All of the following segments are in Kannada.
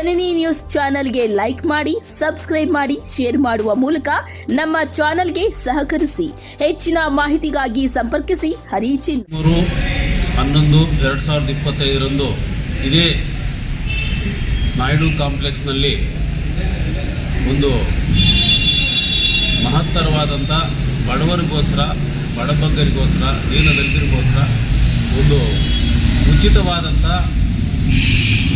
ಜನನಿ ನ್ಯೂಸ್ ಚಾನೆಲ್ಗೆ ಲೈಕ್ ಮಾಡಿ, ಸಬ್ಸ್ಕ್ರೈಬ್ ಮಾಡಿ, ಶೇರ್ ಮಾಡುವ ಮೂಲಕ ನಮ್ಮ ಚಾನೆಲ್ಗೆ ಸಹಕರಿಸಿ. ಹೆಚ್ಚಿನ ಮಾಹಿತಿಗಾಗಿ ಸಂಪರ್ಕಿಸಿ. ಹರಿಚಿನ್ ಮೂರು ಹನ್ನೊಂದು, ಎರಡ್ ಸಾವಿರದ ಇಪ್ಪತ್ತೈದರಂದು ಇದೇ ನಾಯ್ಡು ಕಾಂಪ್ಲೆಕ್ಸ್ನಲ್ಲಿ ಒಂದು ಮಹತ್ತರವಾದಂಥ ಬಡವರಿಗೋಸ್ಕರ, ಬಡಬಗ್ಗರಿಗೋಸ್ಕರ, ದೀನದಲಿತರಿಗೋಸ್ಕರ ಒಂದು ಉಚಿತವಾದಂಥ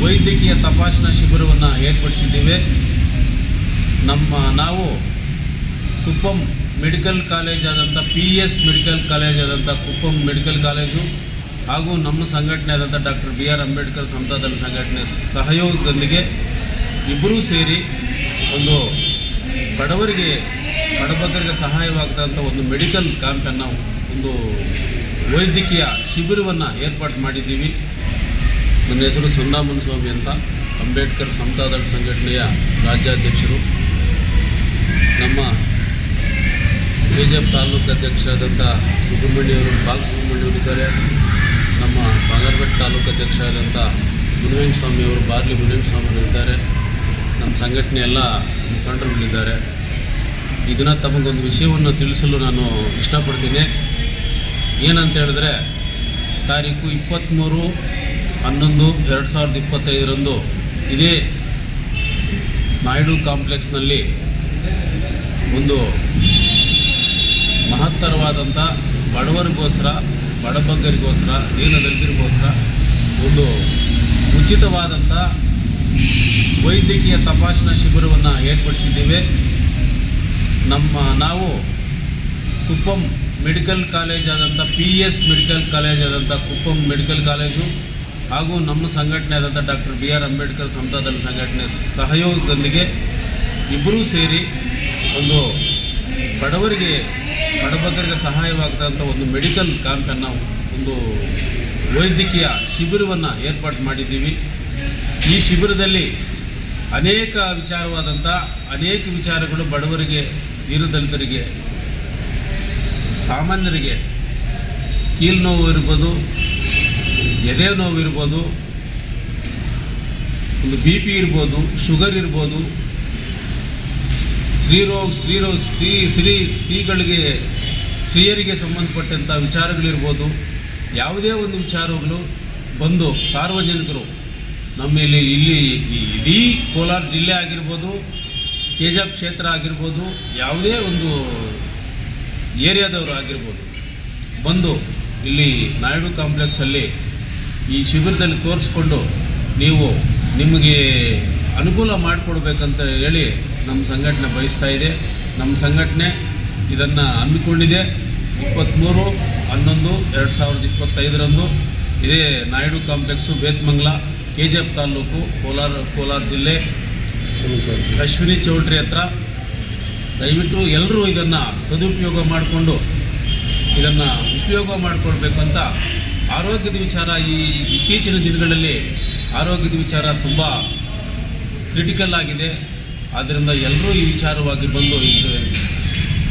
ವೈದ್ಯಕೀಯ ತಪಾಸಣಾ ಶಿಬಿರವನ್ನು ಏರ್ಪಡಿಸಿದ್ದೇವೆ. ನಮ್ಮ ನಾವು ಕುಪ್ಪಂ ಮೆಡಿಕಲ್ ಕಾಲೇಜ್ ಆದಂಥ ಪಿ ಎಸ್ ಮೆಡಿಕಲ್ ಕಾಲೇಜ್ ಆದಂಥ ಕುಪ್ಪಂ ಮೆಡಿಕಲ್ ಕಾಲೇಜು ಹಾಗೂ ನಮ್ಮ ಸಂಘಟನೆ ಆದಂಥ doctor B R Ambedkar Samatadal ಸಂಘಟನೆ ಸಹಯೋಗದೊಂದಿಗೆ ಇಬ್ಬರೂ ಸೇರಿ ಒಂದು ಬಡವರಿಗೆ, ಬಡಬಗ್ಗರಿಗೆ ಸಹಾಯವಾಗ್ತಂಥ ಒಂದು ಮೆಡಿಕಲ್ ಕ್ಯಾಂಪನ್ನು ಒಂದು ವೈದ್ಯಕೀಯ ಶಿಬಿರವನ್ನು ಏರ್ಪಾಟು ಮಾಡಿದ್ದೀವಿ. ನನ್ನ ಹೆಸರು ಸ್ವಾಮಿ ಅಂತ ಅಂಬೇಡ್ಕರ್ ಸಮತಾದಳ ಸಂಘಟನೆಯ ರಾಜ್ಯಾಧ್ಯಕ್ಷರು. ನಮ್ಮ ಕೆ ಜೆ ಪಿ ತಾಲೂಕು ಅಧ್ಯಕ್ಷರಾದಂಥ ಸುಬ್ರಹ್ಮಣ್ಯವರು ಬಾಲಸುಬ್ರಹ್ಮಣ್ಯವರು ಇದ್ದಾರೆ. ನಮ್ಮ ಬಾಗಲಕೋಟೆ ತಾಲೂಕು ಅಧ್ಯಕ್ಷ ಆದಂಥ ಮುನಿವೆಂಕ ಸ್ವಾಮಿಯವರು ಬಾರ್ಲಿ ಮುನಿವೆಂಕ ಸ್ವಾಮಿಯವರು ಇದ್ದಾರೆ. ನಮ್ಮ ಸಂಘಟನೆ ಎಲ್ಲ ಮುಖಂಡರುಗಳಿದ್ದಾರೆ. ಇದನ್ನು ತಮಗೊಂದು ವಿಷಯವನ್ನು ತಿಳಿಸಲು ನಾನು ಇಷ್ಟಪಡ್ತೀನಿ. ಏನಂತ ಹೇಳಿದ್ರೆ, ತಾರೀಕು ಇಪ್ಪತ್ತ್ಮೂರು ಹನ್ನೊಂದು, ಎರಡು ಸಾವಿರದ ಇಪ್ಪತ್ತೈದರಂದು ಇದೇ ನಾಯ್ಡು ಕಾಂಪ್ಲೆಕ್ಸ್ನಲ್ಲಿ ಒಂದು ಮಹತ್ತರವಾದಂಥ ಬಡವರಿಗೋಸ್ಕರ, ಬಡಬಗ್ಗರಿಗೋಸ್ಕರ, ದೀನದಲಿತರಿಗೋಸ್ಕರ ಒಂದು ಉಚಿತವಾದಂಥ ವೈದ್ಯಕೀಯ ತಪಾಸಣಾ ಶಿಬಿರವನ್ನು ಏರ್ಪಡಿಸಿದ್ದೇವೆ. ನಮ್ಮ ನಾವು ಕುಪ್ಪಂ ಮೆಡಿಕಲ್ ಕಾಲೇಜ್ ಆದಂಥ ಪಿ ಎಸ್ ಮೆಡಿಕಲ್ ಕಾಲೇಜ್ ಆದಂಥ ಕುಪ್ಪಂ ಮೆಡಿಕಲ್ ಕಾಲೇಜು ಹಾಗೂ ನಮ್ಮ ಸಂಘಟನೆ ಆದಂಥ doctor B R Ambedkar Samatadal ಸಂಘಟನೆ ಸಹಯೋಗದೊಂದಿಗೆ ಇಬ್ಬರೂ ಸೇರಿ ಒಂದು ಬಡವರಿಗೆ, ಬಡಬಗ್ಗರಿಗೆ ಸಹಾಯವಾಗ್ತಂಥ ಒಂದು ಮೆಡಿಕಲ್ ಕ್ಯಾಂಪನ್ನು ಒಂದು ವೈದ್ಯಕೀಯ ಶಿಬಿರವನ್ನು ಏರ್ಪಾಟು ಮಾಡಿದ್ದೀವಿ. ಈ ಶಿಬಿರದಲ್ಲಿ ಅನೇಕ ವಿಚಾರವಾದಂಥ, ಅನೇಕ ವಿಚಾರಗಳು ಬಡವರಿಗೆ ದೀನದಲಿತರಿಗೆ ಸಾಮಾನ್ಯರಿಗೆ ಕೀಲು ನೋವು ಇರ್ಬೋದು ಎದೆ ನೋವು ಇರ್ಬೋದು, ಒಂದು ಬಿ ಪಿ ಇರ್ಬೋದು, ಶುಗರ್ ಇರ್ಬೋದು, ಸ್ತ್ರೀರೋಗ ಸ್ತ್ರೀರೋಗ ಸ್ತ್ರೀ ಸ್ತ್ರೀ, ಸ್ತ್ರೀಗಳಿಗೆ, ಸ್ತ್ರೀಯರಿಗೆ ಸಂಬಂಧಪಟ್ಟಂಥ ವಿಚಾರಗಳಿರ್ಬೋದು. ಯಾವುದೇ ಒಂದು ವಿಚಾರಗಳು ಬಂದು ಸಾರ್ವಜನಿಕರು ನಮ್ಮಲ್ಲಿ ಇಲ್ಲಿ ಇಡೀ ಕೋಲಾರ ಜಿಲ್ಲೆ ಆಗಿರ್ಬೋದು ಕೆ ಜಿ ಎಫ್ ಕ್ಷೇತ್ರ ಆಗಿರ್ಬೋದು, ಯಾವುದೇ ಒಂದು ಏರಿಯಾದವರು ಆಗಿರ್ಬೋದು, ಬಂದು ಇಲ್ಲಿ ನಾಯ್ಡು ಕಾಂಪ್ಲೆಕ್ಸಲ್ಲಿ ಈ ಶಿಬಿರದಲ್ಲಿ ತೋರಿಸ್ಕೊಂಡು ನೀವು ನಿಮಗೆ ಅನುಕೂಲ ಮಾಡಿಕೊಡ್ಬೇಕಂತ ಹೇಳಿ ನಮ್ಮ ಸಂಘಟನೆ ಬಯಸ್ತಾ ಇದೆ. ನಮ್ಮ ಸಂಘಟನೆ ಇದನ್ನು ಹಮ್ಮಿಕೊಂಡಿದೆ. ಇಪ್ಪತ್ತ್ಮೂರು ಹನ್ನೊಂದು, ಎರಡು ಸಾವಿರದ ಇಪ್ಪತ್ತೈದರಂದು ಇದೇ Naidu complex Bethamangala K G F taluk, Kolar Kolar ಜಿಲ್ಲೆ, ಅಶ್ವಿನಿ ಚೌಟ್ರಿ ಹತ್ರ. ದಯವಿಟ್ಟು ಎಲ್ಲರೂ ಇದನ್ನು ಸದುಪಯೋಗ ಮಾಡಿಕೊಂಡು ಇದನ್ನು ಉಪಯೋಗ ಮಾಡಿಕೊಳ್ಬೇಕಂತ ಆರೋಗ್ಯದ ವಿಚಾರ ಈ ಇತ್ತೀಚಿನ ದಿನಗಳಲ್ಲಿ ಆರೋಗ್ಯದ ವಿಚಾರ ತುಂಬ ಕ್ರಿಟಿಕಲ್ ಆಗಿದೆ. ಆದ್ದರಿಂದ ಎಲ್ಲರೂ ಈ ವಿಚಾರವಾಗಿ ಬಂದು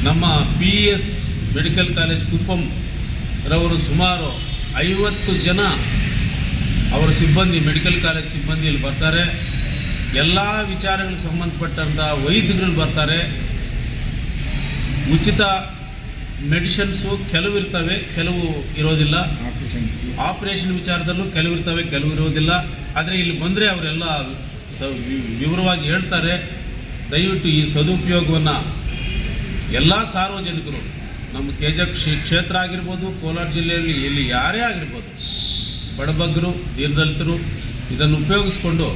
ನಮ್ಮ P S medical college Kuppam ರವರು ಸುಮಾರು ಐವತ್ತು ಜನ ಅವರ ಸಿಬ್ಬಂದಿ ಮೆಡಿಕಲ್ ಕಾಲೇಜ್ ಸಿಬ್ಬಂದಿ ಇಲ್ಲಿ ಬರ್ತಾರೆ. ಎಲ್ಲ ವಿಚಾರಗಳಿಗೆ ಸಂಬಂಧಪಟ್ಟಂಥ ವೈದ್ಯರು ಬರ್ತಾರೆ. ಉಚಿತ ಮೆಡಿಷನ್ಸು ಕೆಲವು ಇರ್ತವೆ ಕೆಲವು ಇರೋದಿಲ್ಲ. ಆಪರೇಷನ್ ವಿಚಾರದಲ್ಲೂ ಕೆಲವು ಇರ್ತವೆ ಕೆಲವು ಇರೋದಿಲ್ಲ. ಆದರೆ ಇಲ್ಲಿ ಬಂದರೆ ಅವರೆಲ್ಲ ಸ ವಿವರವಾಗಿ ಹೇಳ್ತಾರೆ ದಯವಿಟ್ಟು ಈ ಸದುಪಯೋಗವನ್ನು ಎಲ್ಲ ಸಾರ್ವಜನಿಕರು ನಮ್ಮ ತೇಜ ಕ್ಷೇತ್ರ ಆಗಿರ್ಬೋದು ಕೋಲಾರ ಜಿಲ್ಲೆಯಲ್ಲಿ ಇಲ್ಲಿ ಯಾರೇ ಆಗಿರ್ಬೋದು ಬಡಬಗ್ಗರು ದೀರ್ದಲಿತರು ಇದನ್ನು ಉಪಯೋಗಿಸ್ಕೊಂಡು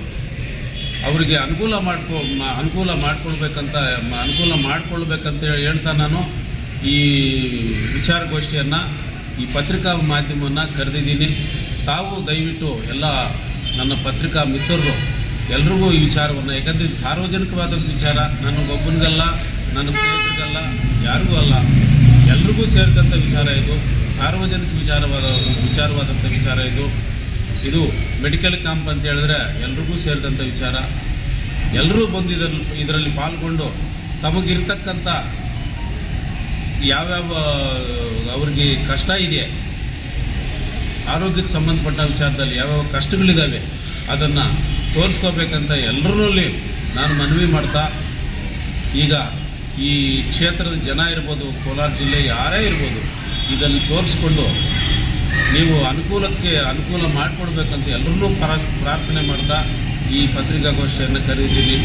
ಅವರಿಗೆ ಅನುಕೂಲ ಮಾಡ್ಕೊ ಅನುಕೂಲ ಮಾಡ್ಕೊಳ್ಬೇಕಂತ ಅನುಕೂಲ ಮಾಡಿಕೊಳ್ಬೇಕಂತ ಹೇಳಿ ಹೇಳ್ತಾ ನಾನು. ಈ ವಿಚಾರಗೋಷ್ಠಿಯನ್ನು, ಈ ಪತ್ರಿಕಾ ಮಾಧ್ಯಮವನ್ನು ಕರೆದಿದ್ದೀನಿ. ತಾವು ದಯವಿಟ್ಟು ಎಲ್ಲ ನನ್ನ ಪತ್ರಿಕಾ ಮಿತ್ರರು, ಎಲ್ರಿಗೂ ಈ ವಿಚಾರವನ್ನು, ಯಾಕಂದರೆ ಸಾರ್ವಜನಿಕವಾದ ವಿಚಾರ. ನನಗೊಬ್ಬನಿಗಲ್ಲ, ನನ್ನ ಸ್ನೇಹಿತರಿಗಲ್ಲ, ಯಾರಿಗೂ ಅಲ್ಲ. ಎಲ್ರಿಗೂ ಸೇರಿದಂಥ ವಿಚಾರ ಇದು. ಸಾರ್ವಜನಿಕ ವಿಚಾರವಾದ ವಿಚಾರವಾದಂಥ ವಿಚಾರ ಇದು. ಇದು ಮೆಡಿಕಲ್ ಕ್ಯಾಂಪ್ ಅಂತ ಹೇಳಿದ್ರೆ ಎಲ್ರಿಗೂ ಸೇರಿದಂಥ ವಿಚಾರ. ಎಲ್ಲರೂ ಬಂದು ಇದರಲ್ಲಿ ಇದರಲ್ಲಿ ಪಾಲ್ಗೊಂಡು ತಮಗಿರ್ತಕ್ಕಂಥ ಯಾವ್ಯಾವ, ಅವ್ರಿಗೆ ಕಷ್ಟ ಇದೆ, ಆರೋಗ್ಯಕ್ಕೆ ಸಂಬಂಧಪಟ್ಟ ವಿಚಾರದಲ್ಲಿ ಯಾವ್ಯಾವ ಕಷ್ಟಗಳಿದ್ದಾವೆ ಅದನ್ನು ತೋರಿಸ್ಕೋಬೇಕಂತ ಎಲ್ಲರಲ್ಲಿ ನಾನು ಮನವಿ ಮಾಡ್ತಾ, ಈಗ ಈ ಕ್ಷೇತ್ರದ ಜನ ಇರ್ಬೋದು, ಕೋಲಾರ ಜಿಲ್ಲೆ ಯಾರೇ ಇರ್ಬೋದು, ಇದನ್ನು ತೋರಿಸ್ಕೊಂಡು ನೀವು ಅನುಕೂಲಕ್ಕೆ ಅನುಕೂಲ ಮಾಡಿಕೊಡ್ಬೇಕಂತ ಎಲ್ಲರೂ ಪರ ಪ್ರಾರ್ಥನೆ ಮಾಡ್ತಾ ಈ ಪತ್ರಿಕಾಗೋಷ್ಠಿಯನ್ನು ಕರೀತೀನಿ